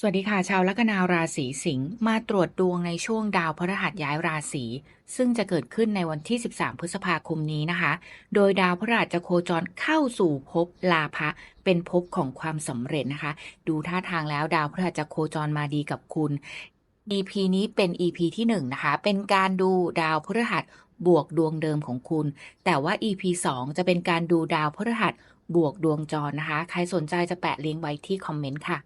สวัสดีค่ะ ชาวลัคนาราศีสิงห์มาตรวจดวงในช่วงดาวพฤหัสย้ายราศีซึ่งจะเกิดขึ้นในวันที่ 13 พฤษภาคมนี้นะคะ โดยดาวพฤหัสจะโคจรเข้าสู่ภพลาภะเป็นภพของความสำเร็จนะคะ ดูท่าทางแล้วดาวพฤหัสจะโคจรมาดีกับคุณ EP นี้เป็น EP ที่1นงนะคะ เป็นการดูดาวพฤหัสบวกดวงเดิมของคุณ แต่ว่า EP 2 จะเป็นการดูดาวพฤหัสบวกดวงจรนะคะ ใครสนใจจะแปะลิงก์ไว้ที่คอมเมนต์ค่ะ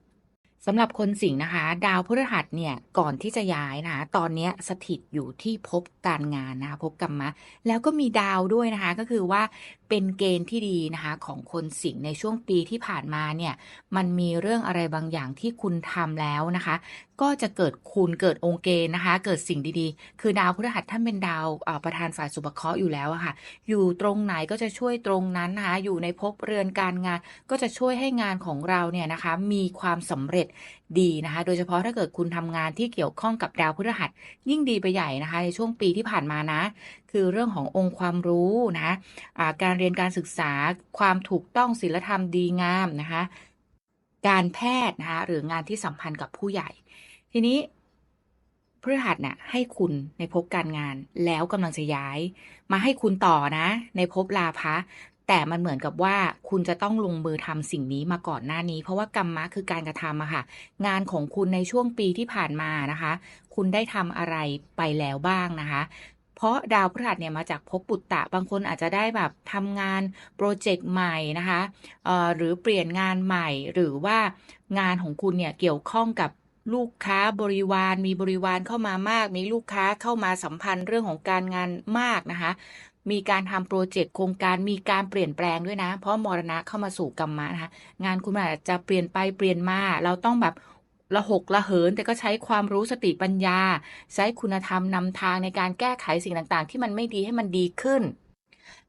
สำหรับคนสิงห์นะคะ ดาวพฤหัสเนี่ยก่อนที่จะย้ายนะคะตอนนี้สถิตอยู่ที่พบการงานนะคะพบกรรมะ แล้วก็มีดาวด้วยนะคะ ก็คือว่า เป็นเกณฑ์ที่ดีนะคะของคนสิงในช่วงปีที่ผ่านมาเนี่ยมันมีเรื่องอะไรบางอย่างที่คุณทำแล้วนะคะ ก็จะเกิดคุณเกิดองค์เกณฑ์นะคะ เกิดสิ่งดีๆ คือดาวพฤหัสท่านเป็นดาวประธานฝ่ายสุภเคราะห์อยู่แล้วอะค่ะ อยู่ตรงไหนก็จะช่วยตรงนั้นนะคะอยู่ในภพเรือนการงาน ก็จะช่วยให้งานของเราเนี่ยนะคะมีความสำเร็จ ดีนะคะ โดยเฉพาะถ้าเกิดคุณทำงานที่เกี่ยวข้องกับดาวพฤหัส ยิ่งดีไปใหญ่นะคะ ในช่วงปีที่ผ่านมานะ คือเรื่องขององค์ความรู้นะอ่าการเรียนการศึกษาความถูกต้องศีลธรรมดีงามนะคะ การแพทย์นะคะหรืองานที่สัมพันธ์กับผู้ใหญ่ ทีนี้พฤหัสเนี่ยให้คุณในภพการงานแล้วกำลังจะย้าย มาให้คุณต่อนะ ในภพลาภะ แต่มันเหมือนกับว่าคุณจะต้องลงมือทำสิ่งนี้มาก่อนหน้านี้ เพราะว่ากรรมะคือการกระทำอะค่ะ งานของคุณในช่วงปีที่ผ่านมานะคะ คุณได้ทำอะไรไปแล้วบ้างนะคะเพราะดาวพฤหัสเนี่ยมาจากภพปุตตะ บางคนอาจจะได้แบบทำงานโปรเจกต์ใหม่นะคะเอ่อหรือเปลี่ยนงานใหม่หรือว่างานของคุณเนี่ยเกี่ยวข้องกับลูกค้าบริวารมีบริวารเข้ามามาก มีลูกค้าเข้ามาสัมพันธ์เรื่องของการงานมากนะคะ มีการทำโปรเจกต์โครงการมีการเปลี่ยนแปลงด้วยนะ เพราะมรณะเข้ามาสู่กรรมะนะคะงานคุณอาจจะเปลี่ยนไปเปลี่ยนมา เราต้องแบบระหกระเหิน แต่ก็ใช้ความรู้สติปัญญา ใช้คุณธรรมนำทางในการแก้ไขสิ่งต่างๆ ที่มันไม่ดีให้มันดีขึ้น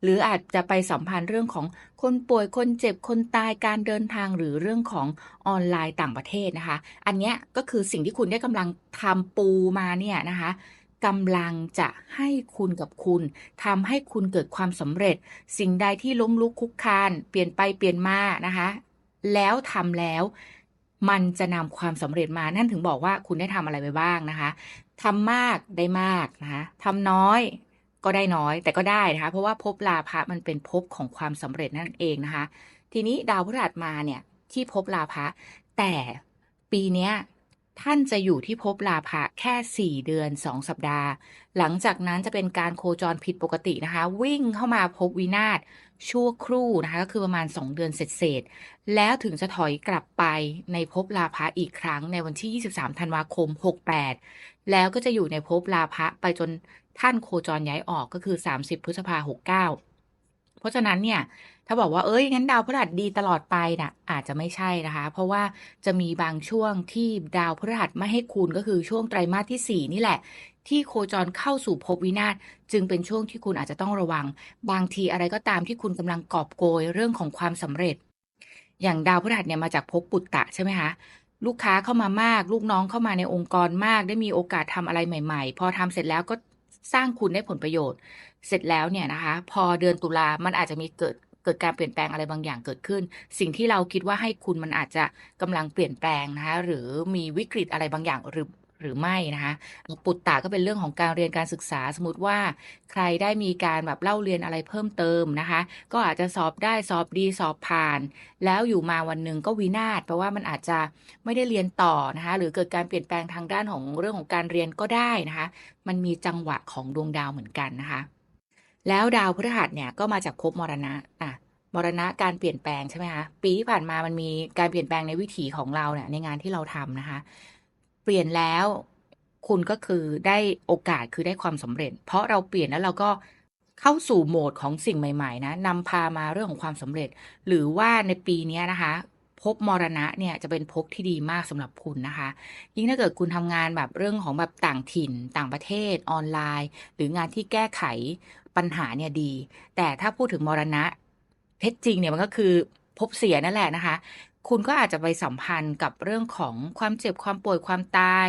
หรืออาจจะไปสัมพันธ์เรื่องของคนป่วยคนเจ็บคนตายการเดินทางหรือเรื่องของออนไลน์ต่างประเทศนะคะ อันนี้ก็คือสิ่งที่คุณได้กำลังทำปูมาเนี่ยนะคะ กำลังจะให้คุณกับคุณทำให้คุณเกิดความสำเร็จ สิ่งใดที่ล้มลุกคลุกคลาน เปลี่ยนไปเปลี่ยนมานะคะ แล้วทำแล้วมันจะนำความสำเร็จมา นั่นถึงบอกว่าคุณได้ทำอะไรไปบ้างนะคะทำมากได้มากนะคะทำน้อยก็ได้น้อยแต่ก็ได้นะคะ เพราะว่าภพลาภะมันเป็นภพของความสำเร็จนั่นเองนะคะ ทีนี้ดาวพฤหัสมาเนี่ยที่ภพลาภะแต่ปีเนี้ย ท่านจะอยู่ที่ภพลาภะแค่ 4 เดือน 2 สัปดาห์ หลังจากนั้นจะเป็นการโคจรผิดปกตินะคะ วิ่งเข้ามาภพวินาศชั่วครู่นะคะ ก็คือประมาณ 2 เดือนเศษๆแล้วถึงจะถอยกลับไปในภพลาภะอีกครั้งในวันที่ 23 ธันวาคม 68 แล้วก็จะอยู่ในภพลาภะไปจนท่านโคจรย้ายออกก็คือ 30 พฤษภาหก เพราะฉะนั้นเนี่ย ถ้าบอกว่าเอ้ยงั้นดาวพฤหัสดีตลอดไปน่ะ อาจจะไม่ใช่นะคะ เพราะว่าจะมีบางช่วงที่ดาวพฤหัสไม่ให้คุณก็คือช่วงไตรมาสที่ 4 นี่แหละ ที่โคจรเข้าสู่ภพวินาศจึงเป็นช่วงที่คุณอาจจะต้องระวัง บางทีอะไรก็ตามที่คุณกำลังกอบโกยเรื่องของความสำเร็จ อย่างดาวพฤหัสเนี่ยมาจากภพปุตตะใช่ไหมคะลูกค้าเข้ามามาก ลูกน้องเข้ามาในองค์กรมาก ได้มีโอกาสทำอะไรใหม่ ๆ พอทำเสร็จแล้วก็ สร้างคุณได้ผลประโยชน์ เสร็จแล้วเนี่ยนะคะ พอเดือนตุลามันอาจจะมีเกิดเกิดการเปลี่ยนแปลงอะไรบางอย่างเกิดขึ้น สิ่งที่เราคิดว่าให้คุณมันอาจจะกำลังเปลี่ยนแปลงนะคะหรือมีวิกฤตอะไรบางอย่างหรือ หรือไม่นะคะปุตตะก็เป็นเรื่องของการเรียนการศึกษาสมมติว่า ใครได้มีการแบบเล่าเรียนอะไรเพิ่มเติมนะคะ ก็อาจจะสอบได้สอบดีสอบผ่าน แล้วอยู่มาวันหนึ่งก็วินาศแปลว่ามันอาจจะไม่ได้เรียนต่อนะคะหรือเกิดการเปลี่ยนแปลงทางด้านของเรื่องของการเรียนก็ได้นะคะ มันมีจังหวะของดวงดาวเหมือนกันนะคะ แล้วดาวพฤหัสเนี่ยก็มาจากภพมรณะอะมรณะการเปลี่ยนแปลงใช่ไหมคะปีที่ผ่านมามันมีการเปลี่ยนแปลงในวิถีของเราเนี่ยในงานที่เราทำนะคะ เปลี่ยนแล้ว คุณก็คือได้โอกาสคือได้ความสำเร็จ เพราะเราเปลี่ยนแล้วเราก็เข้าสู่โหมดของสิ่งใหม่ๆ นะนำพามาเรื่องของความสำเร็จ หรือว่าในปีนี้นะคะภพมรณะเนี่ยจะเป็นภพที่ดีมากสำหรับคุณนะคะ ยิ่งถ้าเกิดคุณทำงานแบบเรื่องของแบบต่างถิ่น ต่างประเทศออนไลน์ หรืองานที่แก้ไขปัญหาเนี่ยดี แต่ถ้าพูดถึงมรณะเท็จจริงเนี่ยมันก็คือภพเสียนั่นแหละนะคะ คุณก็อาจจะไปสัมพันธ์กับเรื่องของความเจ็บความป่วยความตาย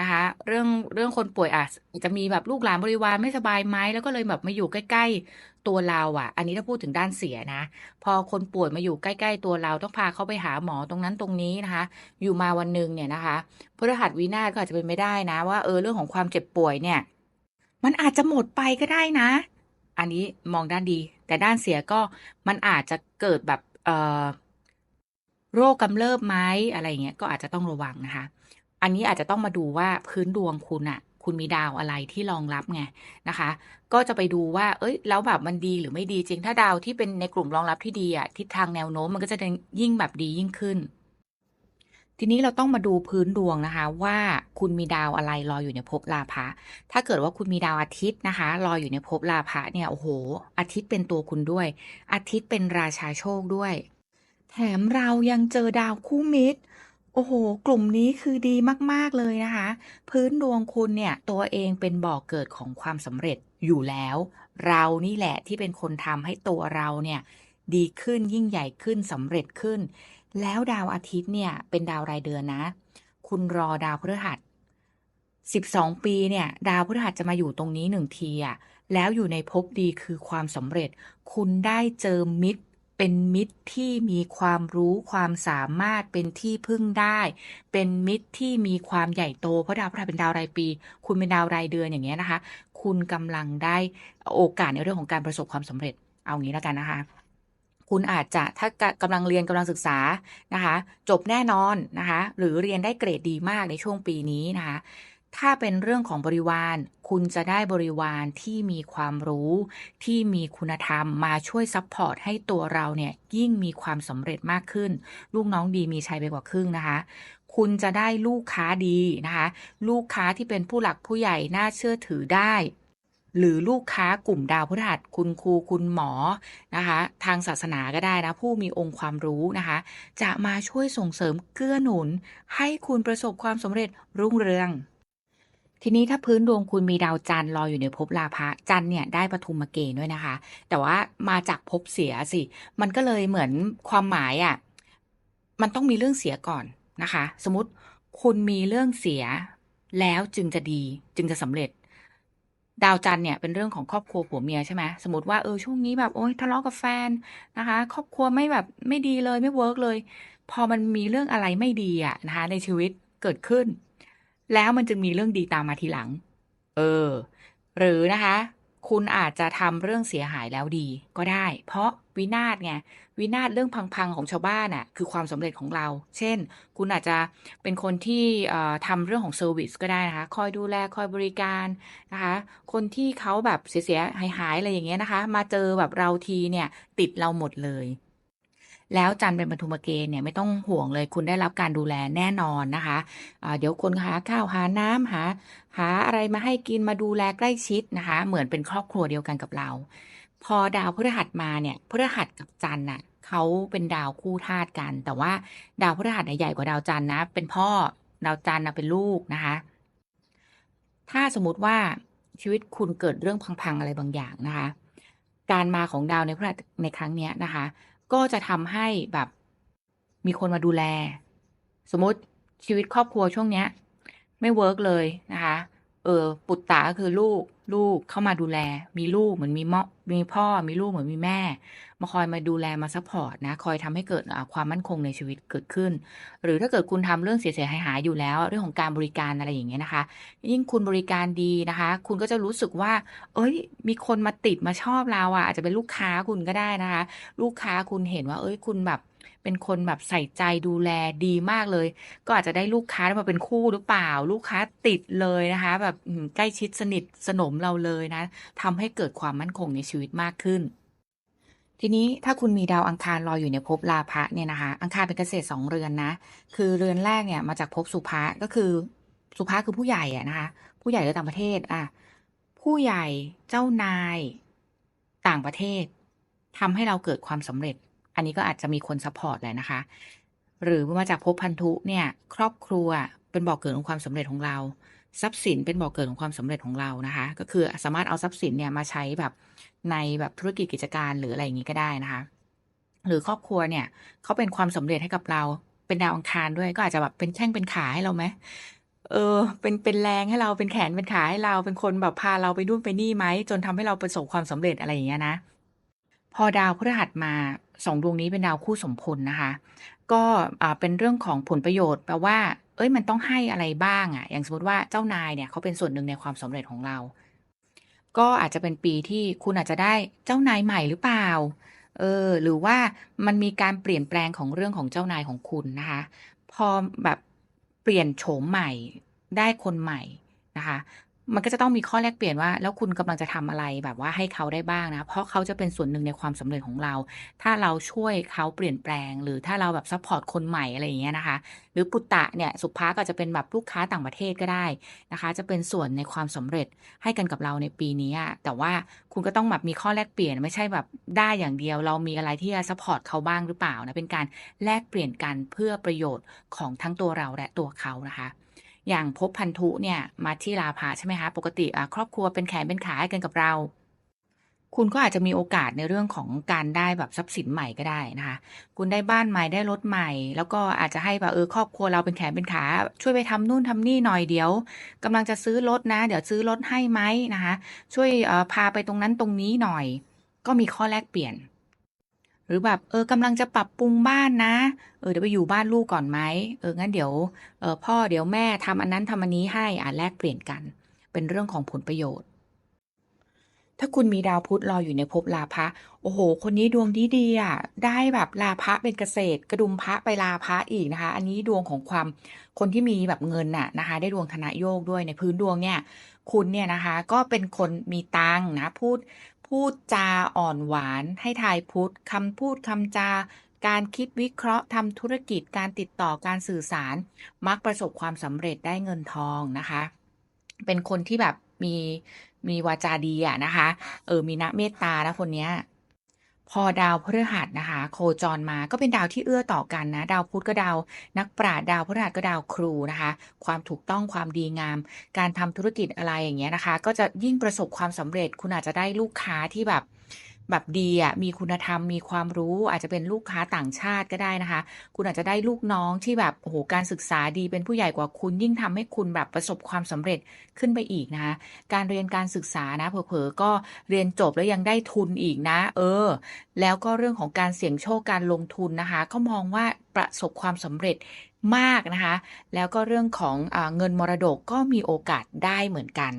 นะคะ เรื่องเรื่องคนป่วยอาจจะมีแบบลูกหลานบริวารไม่สบายไหมแล้วก็เลยแบบมาอยู่ใกล้ ๆ ตัวเราอะ อันนี้ถ้าพูดถึงด้านเสียนะ พอคนป่วยมาอยู่ใกล้ๆตัวเราต้องพาเขาไปหาหมอตรงนั้นตรงนี้นะคะ อยู่มาวันหนึ่งเนี่ยนะคะพฤหัสวินาศก็อาจจะเป็นไม่ได้นะ ว่าเออเรื่องของความเจ็บป่วยเนี่ย มันอาจจะหมดไปก็ได้นะ อันนี้มองด้านดี แต่ด้านเสียก็มันอาจจะเกิดแบบเอ่อ โรคกำเริบไหมอะไรเงี้ยก็อาจจะต้องระวังนะคะ อันนี้อาจจะต้องมาดูว่าพื้นดวงคุณอะคุณมีดาวอะไรที่รองรับไงนะคะ ก็จะไปดูว่า เอ้ย แล้วแบบมันดีหรือไม่ดีจริง ถ้าดาวที่เป็นในกลุ่มรองรับที่ดีอะทิศทางแนวโน้มมันก็จะยิ่งแบบดียิ่งขึ้น ทีนี้เราต้องมาดูพื้นดวงนะคะ ว่าคุณมีดาวอะไรรออยู่ในภพลาภะถ้าเกิดว่าคุณมีดาวอาทิตย์นะคะรออยู่ในภพลาภะเนี่ยโอ้โห อาทิตย์เป็นตัวคุณด้วย อาทิตย์เป็นราชาโชคด้วย แถมเรายังเจอดาวคู่มิตร โอ้โห กลุ่มนี้คือดีมาก ๆ เลยนะคะ พื้นดวงคุณเนี่ย ตัวเองเป็นบ่อกเกิดของความสำเร็จอยู่แล้ว เรานี่แหละที่เป็นคนทำให้ตัวเราเนี่ย ดีขึ้นยิ่งใหญ่ขึ้นสำเร็จขึ้น แล้วดาวอาทิตย์เนี่ย เป็นดาวรายเดือนนะ คุณรอดาวพฤหัส12 ปีเนี่ย ดาวพฤหัสจะมาอยู่ตรงนี้หนึ่งทีอะแล้วอยู่ในภพดีคือความสำเร็จ คุณได้เจอมิตร เป็นมิตรที่มีความรู้ความสามารถเป็นที่พึ่งได้ เป็นมิตรที่มีความใหญ่โตเพราะดาวพฤหัสเป็นดาวรายปี คุณเป็นดาวรายเดือนอย่างเงี้ยนะคะ คุณกำลังได้โอกาสในเรื่องของการประสบความสำเร็จเอางี้แล้วกันนะคะ คุณอาจจะถ้ากำลังเรียนกำลังศึกษานะคะ จบแน่นอนนะคะ หรือเรียนได้เกรดดีมากในช่วงปีนี้นะคะ ถ้าเป็นเรื่องของบริวาร คุณจะได้บริวารที่มีความรู้ ที่มีคุณธรรมมาช่วยซัพพอร์ตให้ตัวเราเนี่ยยิ่งมีความสำเร็จมากขึ้น ลูกน้องดีมีชัยไปกว่าครึ่งนะคะ คุณจะได้ลูกค้าดีนะคะ ลูกค้าที่เป็นผู้หลักผู้ใหญ่น่าเชื่อถือได้ หรือลูกค้ากลุ่มดาวพฤหัสคุณครูคุณหมอนะคะ ทางศาสนาก็ได้นะ ผู้มีองค์ความรู้นะคะ จะมาช่วยส่งเสริมเกื้อหนุน ให้คุณประสบความสำเร็จรุ่งเรือง ทีนี้ถ้าพื้นดวงคุณมีดาวจันทร์รออยู่ในภพลาภะจันทร์เนี่ยได้ปฐุมเกณฑ์ด้วยนะคะ แต่ว่ามาจากภพเสียสิ มันก็เลยเหมือนความหมายอะ่ะมันต้องมีเรื่องเสียก่อนนะคะ สมมติคุณมีเรื่องเสียแล้วจึงจะดีจึงจะสำเร็จ ดาวจันเนี่ยเป็นเรื่องของครอบครัวผัวเมียใช่ไหมสมมติว่าเออช่วงนี้แบบโอ๊ยทะเลาะกับแฟนนะคะ ครอบครัวไม่แบบไม่ดีเลยไม่เวิร์กเลย พอมันมีเรื่องอะไรไม่ดีอะนะคะ ในชีวิตเกิดขึ้น แล้วมันจึงมีเรื่องดีตามมาทีหลัง เออ หรือนะคะ คุณอาจจะทำเรื่องเสียหายแล้วดีก็ได้ เพราะวินาศไงวินาศเรื่องพังๆของชาวบ้านน่ะคือความสำเร็จของเรา เช่น คุณอาจจะเป็นคนที่ทำเรื่องของเซอร์วิสก็ได้นะคะ คอยดูแลคอยบริการนะคะ คนที่เขาแบบเสียๆหายๆอะไรอย่างเงี้ยนะคะ มาเจอแบบเราทีเนี่ยติดเราหมดเลย แล้วจันเป็นปฐุมเกณฑ์เนี่ยไม่ต้องห่วงเลยคุณได้รับการดูแลแน่นอนนะคะะเดี๋ยวคนหาข้าวหาน้ำหา หาอะไรมาให้กินมาดูแลใกล้ชิดนะคะ เหมือนเป็นครอบครัวเดียวกันกับเรา พอดาวพฤหัสมาเนี่ยพฤหัสกับจันน่ะเขาเป็นดาวคู่ธาตุกัน แต่ว่าดาวพฤหัสใหญ่กว่าดาวจันนะ เป็นพ่อดาวจันทร์เป็นลูกนะคะ ถ้าสมมติว่าชีวิตคุณเกิดเรื่องพังๆอะไรบางอย่างนะคะ การมาของดาวในพฤหัสในครั้งนี้นะคะ ก็จะทำให้แบบ มีคนมาดูแล สมมติชีวิตครอบครัวช่วงเนี้ย ไม่เวิร์กเลยนะคะ เออ ปุตตาก็คือลูกลูกเข้ามาดูแล มีลูกเหมือนมีมอมีพ่อมีลูกเหมือนมีแม่ มาคอยมาดูแลมาซัพพอร์ตนะ คอยทำให้เกิดความมั่นคงในชีวิตเกิดขึ้น หรือถ้าเกิดคุณทำเรื่องเสียหายหายอยู่แล้ว เรื่องของการบริการอะไรอย่างเงี้ยนะคะ ยิ่งคุณบริการดีนะคะ คุณก็จะรู้สึกว่า เอ้ย มีคนมาติดมาชอบเราอะอาจจะเป็นลูกค้าคุณก็ได้นะคะ ลูกค้าคุณเห็นว่า เอ้ยคุณแบบ เป็นคนแบบใส่ใจดูแลดีมากเลย ก็อาจจะได้ลูกค้ามาเป็นคู่หรือเปล่า ลูกค้าติดเลยนะคะ แบบใกล้ชิดสนิทสนมเราเลยนะทำให้เกิดความมั่นคงในชีวิตมากขึ้นทีนี้ถ้าคุณมีดาวอังคารรอยอยู่ในภพลาภะเนี่ยนะคะ อังคารเป็นเกษตรสองเรือนนะ คือเรือนแรกเนี่ยมาจากภพสุภะก็คือสุภะคือผู้ใหญ่อะนะคะ ผู้ใหญ่ในต่างประเทศอะผู้ใหญ่เจ้านายต่างประเทศทำให้เราเกิดความสำเร็จ อันนี้ก็อาจจะมีคนซัพพอร์ตแหละนะคะ หรือมาจากภพพันธุเนี่ย ครอบครัวเป็นบ่อกเกิดของความสำเร็จของเรา ทรัพย์สินเป็นบ่อกเกิดของความสำเร็จของเรานะคะ ก็คือสามารถเอาทรัพย์สินเนี่ยมาใช้แบบในแบบธุรกิจกิจการหรืออะไรอย่างนี้ก็ได้นะคะ หรือครอบครัวเนี่ยเขาเป็นความสำเร็จให้กับเรา เป็นดาวอังคารด้วยก็อาจจะแบบเป็นแข้งเป็นขาให้เราไหมเออ เป็น เป็นแรงให้เรา เป็นแขน เป็นขาให้เรา เป็นคนแบบพาเราไปนู่นไปนี่ไหม จนทำให้เราประสบความสำเร็จอะไรอย่างเงี้ยนะ พอดาวพฤหัสมา 2ดวงนี้เป็นดาวคู่สมพลนะคะ ก็เป็นเรื่องของผลประโยชน์แปลว่าเฮ้ยมันต้องให้อะไรบ้างอะอย่างสมมติว่าเจ้านายเนี่ยเขาเป็นส่วนหนึ่งในความสำเร็จของเรา ก็อาจจะเป็นปีที่คุณอาจจะได้เจ้านายใหม่หรือเปล่า เออ หรือว่ามันมีการเปลี่ยนแปลงของเรื่องของเจ้านายของคุณนะคะ พอแบบเปลี่ยนโฉมใหม่ได้คนใหม่นะคะ มันก็จะต้องมีข้อแลกเปลี่ยนว่า แล้วคุณกำลังจะทำอะไรแบบว่าให้เขาได้บ้างนะ เพราะเขาจะเป็นส่วนหนึ่งในความสำเร็จของเรา ถ้าเราช่วยเขาเปลี่ยนแปลง หรือถ้าเราแบบซัปพอร์ตคนใหม่อะไรอย่างเงี้ยนะคะ หรือปุตตะเนี่ยสุภะก็จะเป็นแบบลูกค้าต่างประเทศก็ได้นะคะ จะเป็นส่วนในความสำเร็จให้กันกับเราในปีนี้แต่ว่าคุณก็ต้องแบบมีข้อแลกเปลี่ยนไม่ใช่แบบได้อย่างเดียว เรามีอะไรที่จะซัปพอร์ตเขาบ้างหรือเปล่านะเป็นการแลกเปลี่ยนกันเพื่อประโยชน์ของทั้งตัวเราและตัวเขานะคะ อย่างภพพันธุเนี่ยมาที่ราพะใช่ไหมคะ ปกติครอบครัวเป็นแขนเป็นขาให้กันกับเรา คุณก็อาจจะมีโอกาสในเรื่องของการได้แบบทรัพย์สินใหม่ก็ได้นะคะ คุณได้บ้านใหม่ได้รถใหม่ แล้วก็อาจจะให้แบบเออครอบครัวเราเป็นแขนเป็นขา ช่วยไปทำนู่นทำนี่หน่อยเดี๋ยวกำลังจะซื้อรถนะ เดี๋ยวซื้อรถให้ไหมนะคะ ช่วยพาไปตรงนั้นตรงนี้หน่อย ก็มีข้อแลกเปลี่ยน หรือแบบเออกำลังจะปรับปรุงบ้านนะ เออเดี๋ยวไปอยู่บ้านลูกก่อนไหมเอองั้นเดี๋ยวเออพ่อเดี๋ยวแม่ทำอันนั้นทำอันนี้ให้อ่าแลกเปลี่ยนกัน เป็นเรื่องของผลประโยชน์ ถ้าคุณมีดาวพุธรออยู่ในภพราพะโอ้โฮคนนี้ดวงดีๆอะได้แบบราพะเป็นเกษตร กระดุมพระไปราพะอีกนะคะ อันนี้ดวงของความคนที่มีแบบเงินน่ะนะคะ ได้ดวงธนโยกด้วยในพื้นดวงเนี่ยคุณเนี่ยนะคะก็เป็นคนมีตังนะพูด พูดจาอ่อนหวาน ให้ทายพุธคำพูดคำจา การคิดวิเคราะห์ทำธุรกิจการติดต่อการสื่อสาร มักประสบความสำเร็จได้เงินทองนะคะ เป็นคนที่แบบมีมีวาจาดีอะนะคะ เออมีนักเมตตานะคนเนี้ย พอดาวพฤหัสนะคะ โคจรมาก็เป็นดาวที่เอื้อต่อกันนะ ดาวพุธก็ดาว นักปราชญ์ดาวพฤหัสก็ดาวครูนะคะ ความถูกต้องความดีงาม การทำธุรกิจอะไรอย่างเงี้ยนะคะ ก็จะยิ่งประสบความสำเร็จคุณอาจจะได้ลูกค้าที่แบบ แบบดีอะมีคุณธรรมมีความรู้ อาจจะเป็นลูกค้าต่างชาติก็ได้นะคะ คุณอาจจะได้ลูกน้องที่แบบโอ้โฮการศึกษาดีเป็นผู้ใหญ่กว่าคุณ ยิ่งทำให้คุณแบบประสบความสำเร็จขึ้นไปอีกนะคะการเรียนการศึกษานะเผลอๆก็เรียนจบแล้วยังได้ทุนอีกนะ เออ แล้วก็เรื่องของการเสี่ยงโชคการลงทุนนะคะ ก็มองว่าประสบความสำเร็จมากนะคะ แล้วก็เรื่องของอเงินมรดกก็มีโอกาสได้เหมือนกัน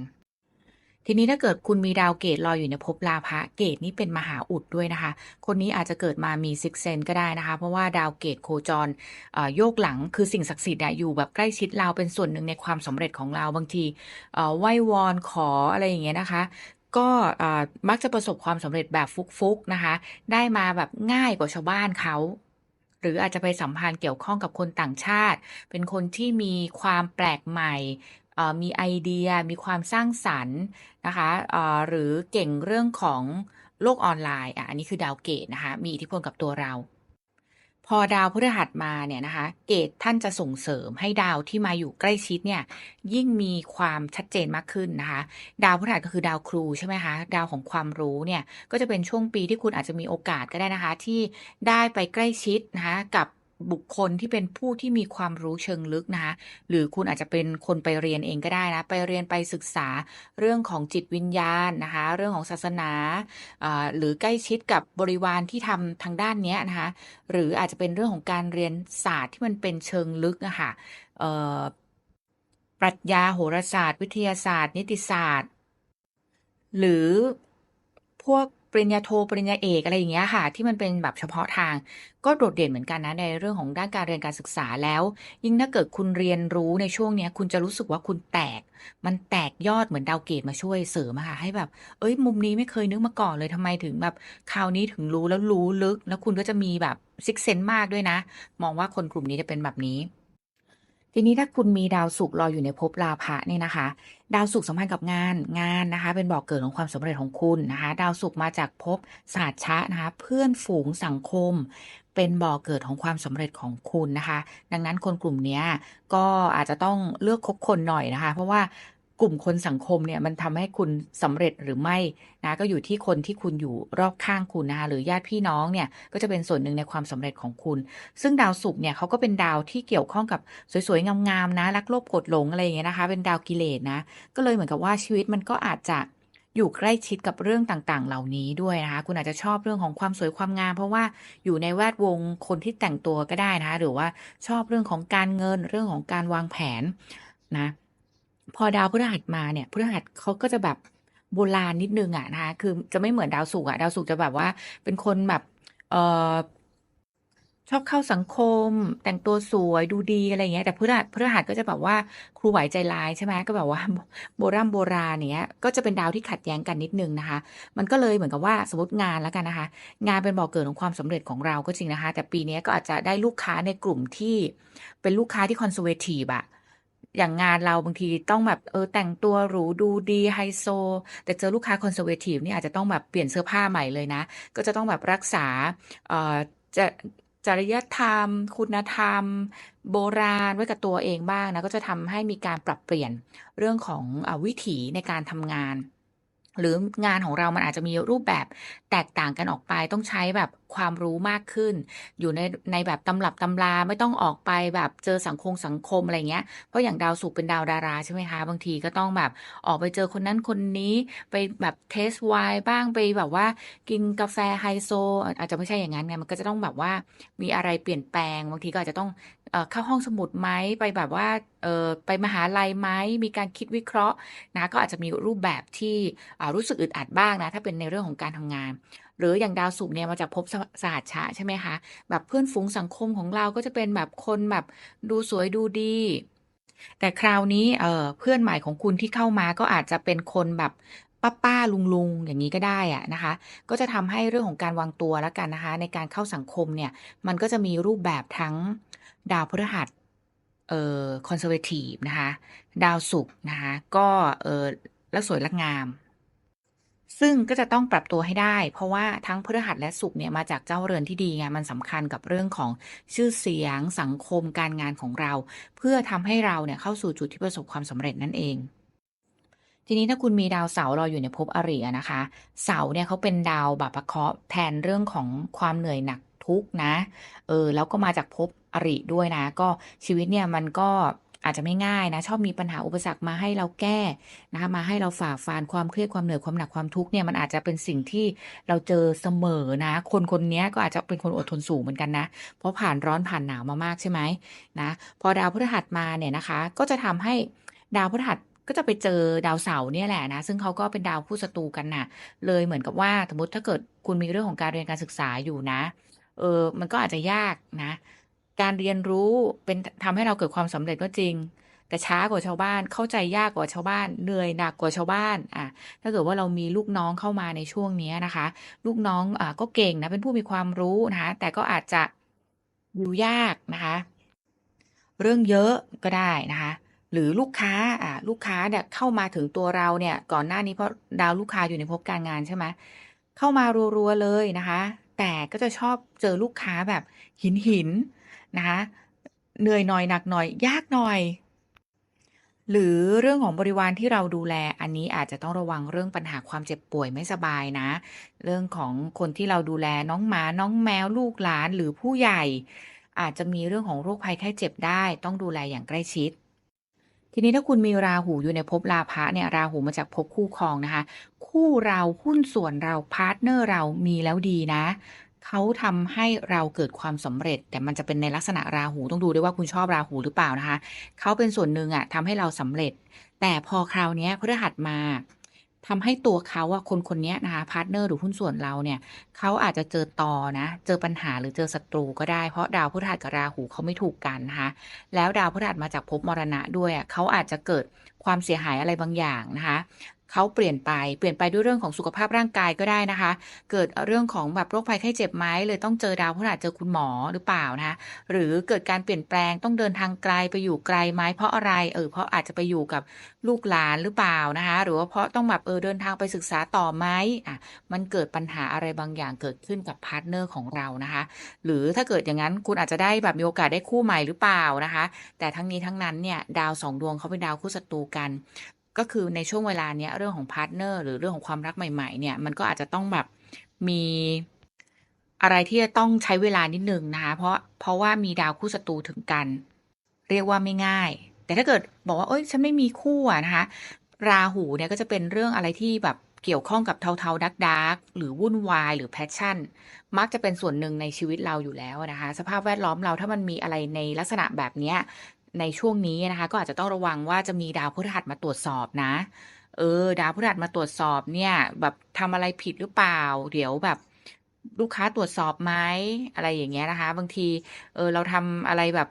ทีนี้ถ้าเกิดคุณมีดาวเกตรอยอยู่ในภพราพะเกตนี่เป็นมหาอุดด้วยนะคะ คนนี้อาจจะเกิดมามี Sixth Sense ก็ได้นะคะ เพราะว่าดาวเกตโคจรอ่าโยกหลังคือสิ่งศักดิ์สิทธิ์อยู่แบบใกล้ชิดเราเป็นส่วนหนึ่งในความสำเร็จของเราบางทีไหว้วอนขออะไรอย่างเงี้ยนะคะก็มักจะประสบความสำเร็จแบบฟุกๆนะคะ ได้มาแบบง่ายกว่าชาวบ้านเขาหรืออาจจะไปสัมพันธ์เกี่ยวข้องกับคนต่างชาติ เป็นคนที่มีความแปลกใหม่ มีไอเดียมีความสร้างสรรค์นะคะหรือเก่งเรื่องของโลกออนไลน์อ่าอันนี้คือดาวเกตนะคะมีอิทธิพลกับตัวเรา พอดาวพฤหัสมาเนี่ยนะคะ เกตท่านจะส่งเสริมให้ดาวที่มาอยู่ใกล้ชิดเนี่ยยิ่งมีความชัดเจนมากขึ้นนะคะ ดาวพฤหัสก็คือดาวครูใช่ไหมคะดาวของความรู้เนี่ยก็จะเป็นช่วงปีที่คุณอาจจะมีโอกาสก็ได้นะคะ ที่ได้ไปใกล้ชิดนะคะกับ บุคคลที่เป็นผู้ที่มีความรู้เชิงลึกนะคะหรือคุณอาจจะเป็นคนไปเรียนเองก็ได้นะไปเรียนไปศึกษาเรื่องของจิตวิญญาณนะคะเรื่องของศาสนาหรือใกล้ชิดกับบริวารที่ทำทางด้านนี้นะคะหรืออาจจะเป็นเรื่องของการเรียนศาสตร์ที่มันเป็นเชิงลึกอะค่ะเอ่อปรัชญาโหราศาสตร์ วิทยาศาสตร์ นิติศาสตร์ หรือพวก ปริญญาโทปริญญาเอกอะไรอย่างเงี้ยค่ะ ที่มันเป็นแบบเฉพาะทาง ก็โดดเด่นเหมือนกันนะในเรื่องของด้านการเรียนการศึกษาแล้ว ยิ่งถ้าเกิดคุณเรียนรู้ในช่วงเนี้ย คุณจะรู้สึกว่าคุณแตก มันแตกยอดเหมือนดาวเกตมาช่วยเสริมค่ะให้แบบเฮ้ย มุมนี้ไม่เคยนึกมาก่อนเลยทำไมถึงแบบคราวนี้ถึงรู้แล้วรู้ลึก แล้วคุณก็จะมีแบบ Sixth Sense มากด้วยนะ มองว่าคนกลุ่มนี้จะเป็นแบบนี้ ทีนี้ถ้าคุณมีดาวศุกร์รออยู่ในภพราภะเนี่ยนะคะ ดาวศุกร์สัมพันธ์กับงานงานนะคะ เป็นบ่อกเกิดของความสำเร็จของคุณนะคะ ดาวศุกร์มาจากภพสหัชชะนะคะ เพื่อนฝูงสังคม เป็นบ่อเกิดของความสำเร็จของคุณนะคะ ดังนั้นคนกลุ่มนี้ก็อาจจะต้องเลือกคบคนหน่อยนะคะ เพราะว่า กลุ่มคนสังคมเนี่ยมันทำให้คุณสำเร็จหรือไม่นะก็อยู่ที่คนที่คุณอยู่รอบข้างคุณนะคะหรือญาติพี่น้องเนี่ยก็จะเป็นส่วนหนึ่งในความสำเร็จของคุณ ซึ่งดาวศุกร์เนี่ยเขาก็เป็นดาวที่เกี่ยวข้องกับสวยๆงามๆนะรักโลภกดหลงอะไรอย่างเงี้ยนะคะ เป็นดาวกิเลสนะ ก็เลยเหมือนกับว่าชีวิตมันก็อาจจะอยู่ใกล้ชิดกับเรื่องต่างๆ เหล่านี้ด้วยนะคะ คุณอาจจะชอบเรื่องของความสวยความงาม เพราะว่าอยู่ในแวดวงคนที่แต่งตัวก็ได้นะคะ หรือว่าชอบเรื่องของการเงินเรื่องของการวางแผนนะ พอดาวพฤหัสมาเนี่ยพฤหัสเขาก็จะแบบโบราณนิดนึงอะนะคะคือจะไม่เหมือนดาวศุกร์อะดาวศุกร์จะแบบว่าเป็นคนแบบเออชอบเข้าสังคม แต่งตัวสวยดูดีอะไรเงี้ยแต่พฤหัสพฤหัสก็จะแบบว่าครูไหวใจร้ายใช่ไหมก็แบบว่าโบราณโบราณเนี้ยก็จะเป็นดาวที่ขัดแย้งกันนิดนึงนะคะ มันก็เลยเหมือนกับว่าสมมติงานแล้วกันนะคะ งานเป็นบ่อกเกิดของความสำเร็จของเราก็จริงนะคะ แต่ปีนี้ก็อาจจะได้ลูกค้าในกลุ่มที่เป็นลูกค้าที่คอนเซอร์เวทีฟอะ อย่างงานเราบางทีต้องแบบเออแต่งตัวหรูดูดีไฮโซ แต่เจอลูกค้าคอนเซอร์เวทีฟนี่อาจจะต้องแบบเปลี่ยนเสื้อผ้าใหม่เลยนะ ก็จะต้องแบบรักษาเอ่อจะจริยธรรม คุณธรรม โบราณไว้กับตัวเองบ้างนะ ก็จะทำให้มีการปรับเปลี่ยนเรื่องของอวิถีในการทำงาน หรืองานของเรามันอาจจะมีรูปแบบแตกต่างกันออกไป ต้องใช้แบบ ความรู้มากขึ้น อยู่ในในแบบตำรับตำราไม่ต้องออกไปแบบเจอสังคมสังคมอะไรเงี้ยเพราะอย่างดาวศุกเป็นดาวดาราใช่ไหมคะ บางทีก็ต้องแบบออกไปเจอคนนั้นคนนี้ไปแบบเทสไวน์บ้างไปแบบว่า กินกาแฟไฮโซ อาจจะไม่ใช่อย่างนั้นไงมันก็จะต้องแบบว่ามีอะไรเปลี่ยนแปลงบางทีก็อาจจะต้องเข้าห้องสมุดไหมไปแบบว่าไปมหาลัยไหมมีการคิดวิเคราะห์นะก็อาจจะมีรูปแบบที่รู้สึกอึดอัดบ้างนะถ้าเป็นในเรื่องของการทำงาน หรืออย่างดาวศุกร์เนี่ยมาจากภพสสหัสชะใช่ไหมคะแบบเพื่อนฝูงสังคมของเราก็จะเป็นแบบคนแบบดูสวยดูดี แต่คราวนี้เออเพื่อนใหม่ของคุณที่เข้ามาก็อาจจะเป็นคนแบบป้าป้าลุงลุงอย่างนี้ก็ได้อะนะคะ ก็จะทำให้เรื่องของการวางตัวแล้วกันนะคะ ในการเข้าสังคมเนี่ย มันก็จะมีรูปแบบทั้งดาวพฤหัสเอ่อคอนเซอร์เวทีฟนะคะ ดาวศุกร์นะคะ ก็เออรักสวยรักงาม ซึ่งก็จะต้องปรับตัวให้ได้ เพราะว่าทั้งพฤหัสและศุกร์เนี่ยมาจากเจ้าเรือนที่ดีไงมันสำคัญกับเรื่องของชื่อเสียง สังคมการงานของเรา เพื่อทำให้เราเนี่ยเข้าสู่จุดที่ประสบความสำเร็จนั่นเอง ทีนี้ถ้าคุณมีดาวเสาร์รออยู่ในภพอริอะนะคะ เสาเนี่ยเขาเป็นดาวบาปะเคาะแทนเรื่องของความเหนื่อยหนักทุกนะ เออแล้วก็มาจากภพอริด้วยนะ ก็ชีวิตเนี่ยมันก็ อาจจะไม่ง่ายนะชอบมีปัญหาอุปสรรคมาให้เราแก้นะคะมาให้เราฝ่าฟันความเครียดความเหนื่อยความหนักความทุกข์เนี่ยมันอาจจะเป็นสิ่งที่เราเจอเสมอนะ คนคนนี้ก็อาจจะเป็นคนอดทนสูงเหมือนกันนะ เพราะผ่านร้อนผ่านหนาวมามากใช่ไหมนะพอดาวพฤหัสมาเนี่ยนะคะ ก็จะทำให้ดาวพฤหัสก็จะไปเจอดาวเสาร์เนี่ยแหละนะ ซึ่งเขาก็เป็นดาวคู่ศัตรูกันน่ะ เลยเหมือนกับว่าสมมติถ้าเกิดคุณมีเรื่องของการเรียนการศึกษาอยู่นะ เออมันก็อาจจะยากนะ การเรียนรู้เป็นทำให้เราเกิดความสำเร็จก็จริง แต่ช้ากว่าชาวบ้านเข้าใจยากกว่าชาวบ้านเหนื่อยหนักกว่าชาวบ้านอะถ้าเกิดว่าเรามีลูกน้องเข้ามาในช่วงนี้นะคะ ลูกน้องอ่าก็เก่งนะเป็นผู้มีความรู้นะคะแต่ก็อาจจะอยู่ยากนะคะ เรื่องเยอะก็ได้นะคะหรือลูกค้าอ่าลูกค้าเนี่ยเข้ามาถึงตัวเราเนี่ย ก่อนหน้านี้เพราะดาวลูกค้าอยู่ในภพการงานใช่ไหมเข้ามารัวๆเลยนะคะ แต่ก็จะชอบเจอลูกค้าแบบหินหิน นะคะเหนื่อยหน่อยหนักหน่อยยากหน่อย หรือเรื่องของบริวารที่เราดูแล อันนี้อาจจะต้องระวังเรื่องปัญหาความเจ็บป่วยไม่สบายนะ เรื่องของคนที่เราดูแลน้องหมาน้องแมวลูกหลานหรือผู้ใหญ่ อาจจะมีเรื่องของโรคภัยไข้เจ็บได้ ต้องดูแลอย่างใกล้ชิดทีนี้ถ้าคุณมีราหูอยู่ในภพราพะเนี่ยราหูมาจากภพคู่ครองนะคะ คู่เราหุ้นส่วนเราพาร์ทเนอร์เรามีแล้วดีนะ เขาทำให้เราเกิดความสำเร็จ แต่มันจะเป็นในลักษณะราหูต้องดูด้วยว่าคุณชอบราหูหรือเปล่านะคะ เขาเป็นส่วนหนึ่งอะทำให้เราสำเร็จ แต่พอคราวนี้พฤหัสมาทำให้ตัวเขาอะคนคนนี้นะคะพาร์ทเนอร์หรือหุ้นส่วนเราเนี่ยเขาอาจจะเจอตอนะ เจอปัญหาหรือเจอศัตรูก็ได้เพราะดาวพฤหัสกับราหูเขาไม่ถูกกันนะคะ แล้วดาวพฤหัสมาจากภพมรณะด้วยอะเขาอาจจะเกิดความเสียหายอะไรบางอย่างนะคะ เขาเปลี่ยนไปเปลี่ยนไปด้วยเรื่องของสุขภาพร่างกายก็ได้นะคะ เกิดเรื่องของแบบโรคภัยไข้เจ็บไหมเลยต้องเจอดาวพฤหัสเจอคุณหมอหรือเปล่านะคะหรือเกิดการเปลี่ยนแปลงต้องเดินทางไกลไปอยู่ไกลไหมเพราะอะไรเออเพราะอาจจะไปอยู่กับลูกหลานหรือเปล่านะคะหรือว่าเพราะต้องแบบเออเดินทางไปศึกษาต่อไหมอะมันเกิดปัญหาอะไรบางอย่างเกิดขึ้นกับพาร์ทเนอร์ของเรานะคะ หรือถ้าเกิดอย่างนั้นคุณอาจจะได้แบบมีโอกาสได้คู่ใหม่หรือเปล่านะคะ แต่ทั้งนี้ทั้งนั้นเนี่ยดาวสองดวงเขาเป็นดาวคู่ศัตรูกัน ก็คือในช่วงเวลาเนี้ยเรื่องของพาร์ตเนอร์หรือเรื่องของความรักใหม่ ๆ เนี่ย มันก็อาจจะต้องแบบมีอะไรที่จะต้องใช้เวลานิดนึงนะคะ เพราะเพราะว่ามีดาวคู่ศัตรูถึงกัน เรียกว่าไม่ง่าย แต่ถ้าเกิดบอกว่าเฮ้ยฉันไม่มีคู่อะนะคะ ราหูเนี่ยก็จะเป็นเรื่องอะไรที่แบบเกี่ยวข้องกับเทาๆดาร์กหรือวุ่นวายหรือ passion มักจะเป็นส่วนหนึ่งในชีวิตเราอยู่แล้วนะคะ สภาพแวดล้อมเราถ้ามันมีอะไรในลักษณะแบบเนี้ย ในช่วงนี้นะคะ ก็อาจจะต้องระวังว่าจะมีดาวพฤหัสมาตรวจสอบนะ เออ ดาวพฤหัสมาตรวจสอบเนี่ย แบบทำอะไรผิดหรือเปล่า เดี๋ยวแบบลูกค้าตรวจสอบไหมอะไรอย่างเงี้ยนะคะ บางที เออ เราทำอะไรแบบ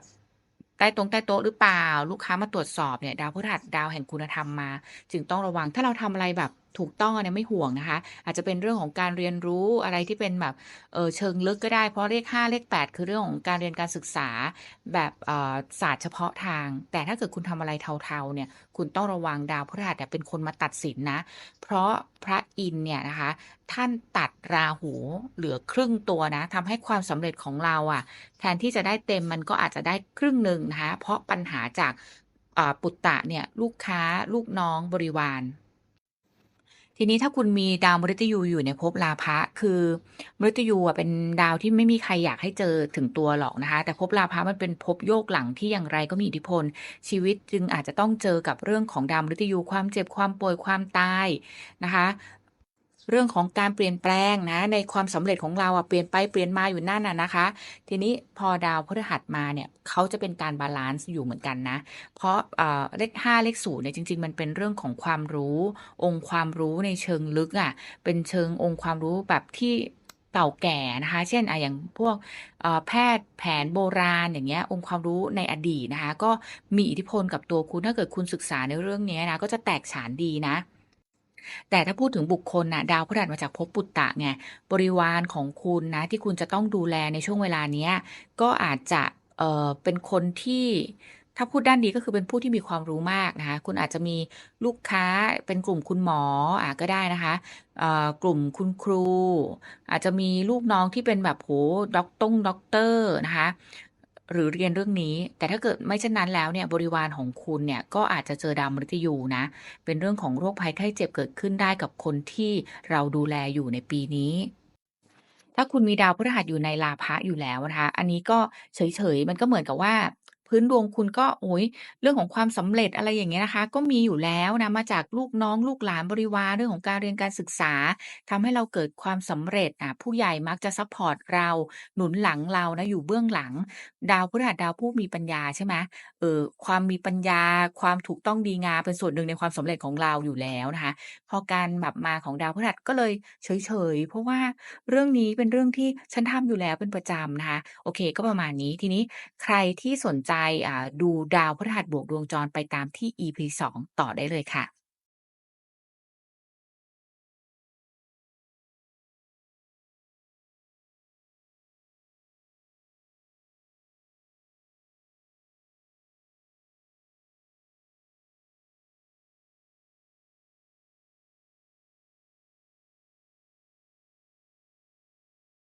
ใต้ตรงใต้โต๊ะหรือเปล่า ลูกค้ามาตรวจสอบเนี่ย ดาวพฤหัสดาวแห่งคุณธรรมมา จึงต้องระวังถ้าเราทำอะไรแบบถูกต้องเนี้ยไม่ห่วงนะคะ อาจจะเป็นเรื่องของการเรียนรู้อะไรที่เป็นแบบเเชิงลึกก็ได้เพราะเลข 5 เลข 8 คือเรื่องของการเรียนการศึกษาแบบศาสตร์เฉพาะทาง แต่ถ้าเกิดคุณทำอะไรเทาๆเนี่ยคุณต้องระวังดาวพฤหัสเป็นคนมาตัดสินนะ เพราะพระอินเนี่ยนะคะท่านตัดราหูเหลือครึ่งตัวนะทำให้ความสำเร็จของเราอะแทนที่จะได้เต็มมันก็อาจจะได้ครึ่งหนึ่งนะคะเพราะปัญหาจากปุตตะเนี่ยลูกค้าลูกน้องบริวาร ทีนี้ถ้าคุณมีดาวมฤตยูอยู่ในภพลาภะคือ มฤตยูอะเป็นดาวที่ไม่มีใครอยากให้เจอถึงตัวหรอกนะคะ แต่ภพลาภะมันเป็นภพโยกหลังที่อย่างไรก็มีอิทธิพล ชีวิตจึงอาจจะต้องเจอกับเรื่องของดาวมฤตยูความเจ็บความป่วยความตายนะคะ เรื่องของการเปลี่ยนแปลงนะ ในความสำเร็จของเราอะเปลี่ยนไปเปลี่ยนมาอยู่นั่นน่ะนะคะ ทีนี้พอดาวพฤหัสมาเนี่ยเขาจะเป็นการบาลันซ์อยู่เหมือนกันนะ เพราะอ่าเลข5เลข0เนี่ยจริง ๆ มันเป็นเรื่องของความรู้ องค์ความรู้ในเชิงลึกอะเป็นเชิงองค์ความรู้แบบที่เก่าแก่นะคะ เช่นอ่าอย่างพวกแพทย์แผนโบราณอย่างเงี้ยองค์ความรู้ในอดีตนะคะ ก็มีอิทธิพลกับตัวคุณถ้าเกิดคุณศึกษาในเรื่องนี้นะก็จะแตกฉานดีนะ แต่ถ้าพูดถึงบุคคลน่ะดาวพฤหัสมาจากภพปุตตะไงบริวารของคุณนะที่คุณจะต้องดูแลในช่วงเวลาเนี้ยก็อาจจะเออเป็นคนที่ถ้าพูดด้านดีก็คือเป็นผู้ที่มีความรู้มากนะคะ คุณอาจจะมีลูกค้าเป็นกลุ่มคุณหมออ่าก็ได้นะคะเอ่อกลุ่มคุณครู อาจจะมีลูกน้องที่เป็นแบบโอ้ด็อกต้งด็อกเตอร์นะคะ หรือเรียนเรื่องนี้ แต่ถ้าเกิดไม่เช่นนั้นแล้วเนี่ยบริวารของคุณเนี่ยก็อาจจะเจอดาวมฤตยูนะ เป็นเรื่องของโรคภัยไข้เจ็บเกิดขึ้นได้กับคนที่เราดูแลอยู่ในปีนี้ถ้าคุณมีดาวพฤหัสอยู่ในลาภะอยู่แล้วนะคะ อันนี้ก็เฉยๆ มันก็เหมือนกับว่า พื้นดวงคุณก็ โอ้โฮเรื่องของความสำเร็จ อะไรอย่างเงี้ยนะคะ ก็มีอยู่แล้วนะ มาจากลูกน้อง ลูกหลาน บริวาร เรื่องของการเรียนการศึกษา ทำให้เราเกิดความสำเร็จ อ่า ผู้ใหญ่มักจะซัปพอร์ตเรา หนุนหลังเรานะ อยู่เบื้องหลัง ดาวพฤหัสดาวผู้มีปัญญา ใช่ไหม เอ่อ ความมีปัญญา ความถูกต้องดีงามเป็นส่วนหนึ่งในความสำเร็จของเราอยู่แล้วนะคะ พอการแบบมาของดาวพฤหัสก็เลยเฉย ๆ เพราะว่าเรื่องนี้เป็นเรื่องที่ฉันทำอยู่แล้วเป็นประจำนะคะ โอเค ก็ประมาณนี้ ทีนี้ใครที่สนใจดูดาวพฤหัสบวกดวงจรไปตามที่ EP 2 ต่อได้เลยค่ะ